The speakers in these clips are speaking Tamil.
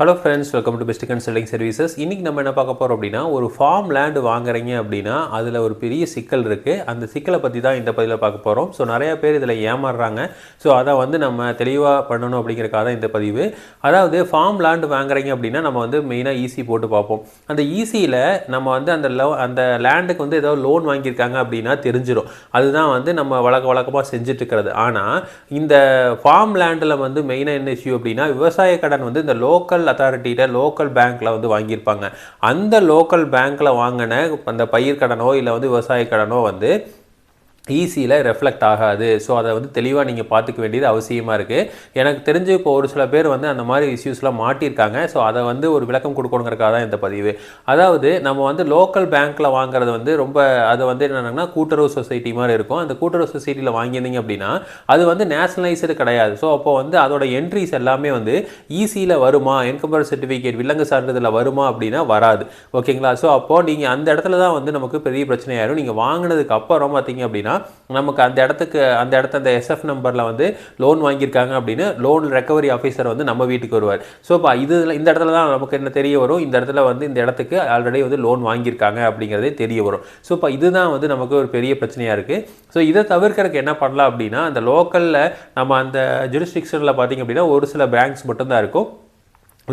Hello friends welcome to best consulting services இன்றைக்கி நம்ம என்ன பார்க்க போகிறோம் அப்படின்னா ஒரு ஃபார்ம் லேண்டு வாங்குறீங்க அப்படின்னா அதில் ஒரு பெரிய சிக்கல் இருக்குது அந்த சிக்கலை பற்றி தான் இந்த பதிவில் பார்க்க போகிறோம் ஸோ நிறையா பேர் இதில் ஏமாறுறாங்க. ஸோ அதை வந்து நம்ம தெளிவாக பண்ணணும் அப்படிங்கிறக்காக தான் இந்த பதிவு. அதாவது ஃபார்ம் லேண்டு வாங்குறீங்க அப்படின்னா நம்ம வந்து மெயினாக ஈஸி போட்டு பார்ப்போம். அந்த ஈஸியில் நம்ம வந்து அந்த லோ அந்த லேண்டுக்கு வந்து ஏதோ லோன் வாங்கியிருக்காங்க அப்படின்னா தெரிஞ்சிடும் அதுதான் வந்து நம்ம வழக்க வழக்கமாக செஞ்சுட்ருக்கிறது ஆனால் இந்த ஃபார்ம் லேண்டில் வந்து மெயினாக என்ன இஷ்யூ அப்படின்னா விவசாய கடன் வந்து இந்த லோக்கல் அத்தாரிட்டியில லோக்கல் பேங்க்கில் வந்து வாங்கியிருப்பாங்க. அந்த லோக்கல் பேங்க்கில் வாங்கின அந்த பயிர் கடனோ இல்லை வந்து விவசாய கடனோ வந்து ஈஸியில் ரெஃப்ளெக்ட் ஆகாது. ஸோ அதை வந்து தெளிவாக நீங்கள் பார்த்துக்க வேண்டியது அவசியமாக இருக்குது எனக்கு தெரிஞ்சு இப்போ ஒரு சில பேர் வந்து அந்த மாதிரி இஷ்யூஸ்லாம் மாட்டியிருக்காங்க. ஸோ அதை வந்து ஒரு விளக்கம் கொடுக்கணுங்கிறக்காக தான் இந்த பதிவு. அதாவது நம்ம வந்து லோக்கல் பேங்க்கில் வாங்குறது வந்து ரொம்ப அது வந்து என்னென்னா கூட்டுறவு சொசைட்டி மாதிரி இருக்கும். அந்த கூட்டுறவு சொசைட்டியில் வாங்கியிருந்தீங்க அப்படின்னா அது வந்து நேஷனலைஸ்டு கிடையாது. ஸோ அப்போ வந்து அதோட என்ட்ரிஸ் எல்லாமே வந்து ஈஸியில் வருமா? இன்கம்பர் சர்டிஃபிகேட் விலங்கு சான்றிதழில் வருமா அப்படின்னா வராது. ஓகேங்களா ஸோ அப்போது நீங்கள் அந்த இடத்துல தான் வந்து நமக்கு பெரிய பிரச்சனையாயிரும். நீங்கள் வாங்கினதுக்கு அப்புறம் பார்த்தீங்க அப்படின்னா நமக்கு அந்த இடத்துக்கு அந்த இடத்த அந்த எஸ்எஃப் நம்பரில் வந்து லோன் வாங்கியிருக்காங்க அப்படின்னு லோன் ரெக்கவரி ஆஃபீஸர் வந்து நம்ம வீட்டுக்கு வருவார். ஸோ இப்போ இது இந்த இடத்துல தான் நமக்கு என்ன தெரிய வரும்? இந்த இடத்துல வந்து இந்த இடத்துக்கு ஆல்ரெடி வந்து லோன் வாங்கியிருக்காங்க அப்படிங்கிறதே தெரிய வரும். ஸோ இப்போ இதுதான் வந்து நமக்கு ஒரு பெரிய பிரச்சனையாக இருக்குது ஸோ இதை தவிர்க்கறதுக்கு என்ன பண்ணலாம் அப்படின்னா அந்த லோக்கலில் நம்ம அந்த ஜுரிஸ்டிக்ஷனில் பார்த்தீங்க அப்படின்னா ஒரு சில பேங்க்ஸ் மட்டும்தான் இருக்கும்.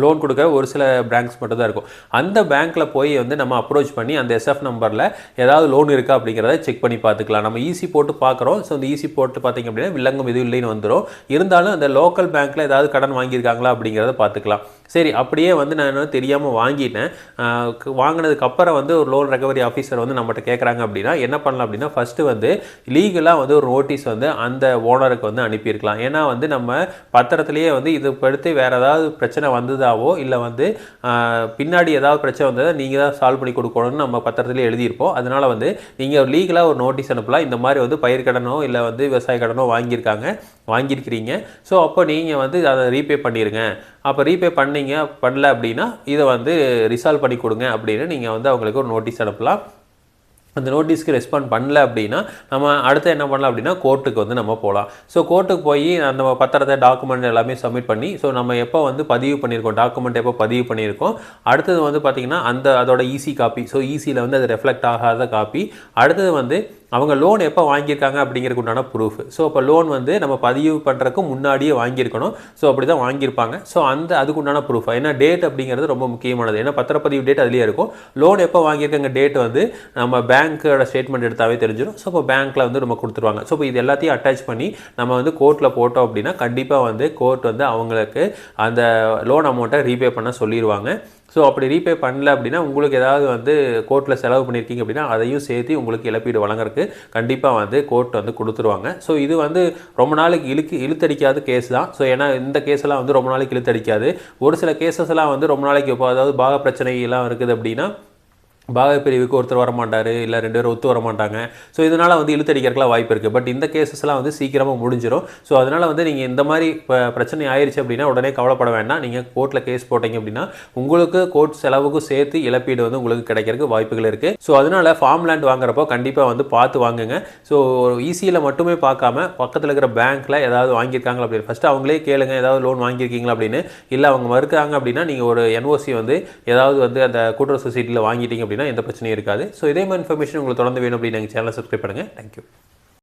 லோன் கொடுக்குற ஒரு சில பேங்க்ஸ் மட்டும் தான் இருக்கும். அந்த பேங்க்கில் போய் வந்து நம்ம அப்ரோச் பண்ணி அந்த எஸ்எஃப் நம்பரில் ஏதாவது லோன் இருக்கா அப்படிங்கிறத செக் பண்ணி பார்த்துக்கலாம். நம்ம ஈஸி போட்டு பார்க்குறோம். ஸோ அந்த ஈஸி போட்டு பார்த்திங்க அப்படின்னா வில்லங்கம் எதுவும் இல்லைன்னு வந்துடும் இருந்தாலும் அந்த லோக்கல் பேங்க்கில் ஏதாவது கடன் வாங்கியிருக்காங்களா அப்படிங்கிறத பார்த்துக்கலாம். சரி அப்படியே வந்து நான் என்ன தெரியாமல் வாங்கிட்டேன். வாங்கினதுக்கப்புறம் வந்து ஒரு லோன் ரெக்கவரி ஆஃபீஸர் வந்து நம்மகிட்ட கேட்குறாங்க அப்படின்னா என்ன பண்ணலாம் அப்படின்னா ஃபஸ்ட்டு வந்து லீகலாக வந்து ஒரு நோட்டீஸ் வந்து அந்த ஓனருக்கு வந்து அனுப்பியிருக்கலாம். ஏன்னா வந்து நம்ம பத்திரத்துலேயே வந்து இது படுத்து வேறு ஏதாவது பிரச்சனை வந்ததாவோ இல்லை வந்து பின்னாடி ஏதாவது பிரச்சனை வந்ததா நீங்கள் தான் சால்வ் பண்ணி கொடுக்கணும்னு நம்ம பத்திரத்துலேயே எழுதியிருப்போம். அதனால் வந்து நீங்கள் லீகலாக ஒரு நோட்டீஸ் அனுப்பலாம். இந்த மாதிரி வந்து பயிர் கடனோ இல்லை வந்து விவசாய கடனோ வாங்கியிருக்காங்க வாங்கியிருக்கிறீங்க. ஸோ அப்போ நீங்கள் வந்து அதை ரீபே பண்ணிடுங்க அப்போ ரீபே பண்ணீங்க பண்ணல அப்படின்னா இதை வந்து ரிசால்வ் பண்ணி கொடுங்க அப்படின்னு நீங்கள் வந்து அவங்களுக்கு ஒரு நோட்டீஸ் அனுப்பலாம். அந்த நோட்டீஸ்க்கு ரெஸ்பாண்ட் பண்ணல அப்படின்னா நம்ம அடுத்து என்ன பண்ணலாம் அப்படின்னா கோர்ட்டுக்கு வந்து நம்ம போகலாம் ஸோ கோர்ட்டுக்கு போய் அந்த பத்திரத்தை டாக்குமெண்ட் எல்லாமே சப்மிட் பண்ணி ஸோ நம்ம எப்போ வந்து பதிவு பண்ணியிருக்கோம் டாக்குமெண்ட் எப்போ பதிவு பண்ணியிருக்கோம் அடுத்தது வந்து பார்த்திங்கன்னா அந்த அதோட ஈஸி காப்பி ஸோ ஈஸியில் வந்து அது ரெஃப்ளெக்ட் ஆகாத காப்பி அடுத்தது வந்து அவங்க லோன் எப்போ வாங்கியிருக்காங்க அப்படிங்கிறதுக்கு உண்டான ப்ரூஃப் ஸோ அப்போ லோன் வந்து நம்ம பதிவு பண்ணுறதுக்கு முன்னாடியே வாங்கியிருக்கணும். ஸோ அப்படி தான் வாங்கியிருப்பாங்க. ஸோ அந்த அதுக்கு உண்டான ப்ரூஃப் ஏன்னா டேட் அப்படிங்கிறது ரொம்ப முக்கியமானது. ஏன்னா பத்திரப்பதிவு டேட் அதுலேயே இருக்கும். லோன் எப்போ வாங்கியிருக்காங்க டேட் வந்து நம்ம பேங்க்கோட ஸ்டேட்மெண்ட் எடுத்தாவே தெரிஞ்சிடும் ஸோ இப்போ பேங்க்கில் வந்து நம்ம கொடுத்துருவாங்க. ஸோ இப்போ இது எல்லாத்தையும் அட்டாச் பண்ணி நம்ம வந்து கோர்ட்டில் போட்டோம் அப்படின்னா கண்டிப்பாக வந்து கோர்ட் வந்து அவங்களுக்கு அந்த லோன் அமௌண்ட்டை ரீபே பண்ண சொல்லிடுவாங்க ஸோ அப்படி ரீபே பண்ணல அப்படின்னா உங்களுக்கு ஏதாவது வந்து கோர்ட்டில் செலவு பண்ணியிருக்கீங்க அப்படின்னா அதையும் சேர்த்து உங்களுக்கு இழப்பீடு வழங்குறதுக்கு கண்டிப்பாக வந்து கோர்ட் வந்து கொடுத்துருவாங்க. ஸோ இது வந்து ரொம்ப நாளைக்கு இழுக்கு இழுத்தடிக்காத கேஸ் தான். ஸோ ஏன்னா இந்த கேஸெல்லாம் வந்து ரொம்ப நாளைக்கு இழுத்தடிக்காது. ஒரு சில கேசஸ்லாம் எல்லாம் வந்து ரொம்ப நாளைக்கு இப்போ அதாவது பாக பிரச்சனை எல்லாம் இருக்குது அப்படின்னா பாக பிரிவுக்கு ஒருத்தர் வர மாட்டார் இல்லை ரெண்டு பேரும் ஒத்து வர மாட்டாங்க ஸோ இதனால் வந்து இழுத்தடிக்கிறதுக்குலாம் வாய்ப்பு இருக்குது பட் இந்த கேசஸ்லாம் வந்து சீக்கிரமாக முடிஞ்சிடும் ஸோ அதனால் வந்து நீங்கள் இந்த மாதிரி இப்போ பிரச்சனை ஆயிடுச்சு அப்படின்னா உடனே கவலைப்பட வேண்டாம். நீங்கள் கோர்ட்டில் கேஸ் போட்டீங்க அப்படின்னா உங்களுக்கு கோர்ட் செலவுக்கும் சேர்த்து இழப்பீடு வந்து உங்களுக்கு கிடைக்கிறதுக்கு வாய்ப்புகள் இருக்குது ஸோ அதனால் ஃபார்ம் லேண்ட் வாங்குறப்போ கண்டிப்பாக வந்து பார்த்து வாங்குங்க. ஸோ ஈஸியில் மட்டுமே பார்க்காம பக்கத்தில் இருக்கிற பேங்க்கில் ஏதாவது வாங்கியிருக்காங்களா அப்படின்னு. ஃபஸ்ட்டு அவங்களே கேளுங்க ஏதாவது லோன் வாங்கியிருக்கீங்களா அப்படின்னு. இல்லை அவங்க மறுக்கிறாங்க அப்படின்னா நீங்கள் ஒரு என்ஓசி வந்து ஏதாவது வந்து அந்த கூட்டுறவு சொசைட்டியில் வாங்கிட்டீங்க அப்படின்னு அப்படின்னா எந்த பிரச்சனையும் இருக்காது. ஸோ இதே மாதிரி இன்ஃபர்மேஷன் உங்களுக்கு தொடர்ந்து வேணும் அப்படின்னு எங்கள் சேனலை சப்ஸ்கிரைப் பண்ணுங்கள் தேங்க்யூ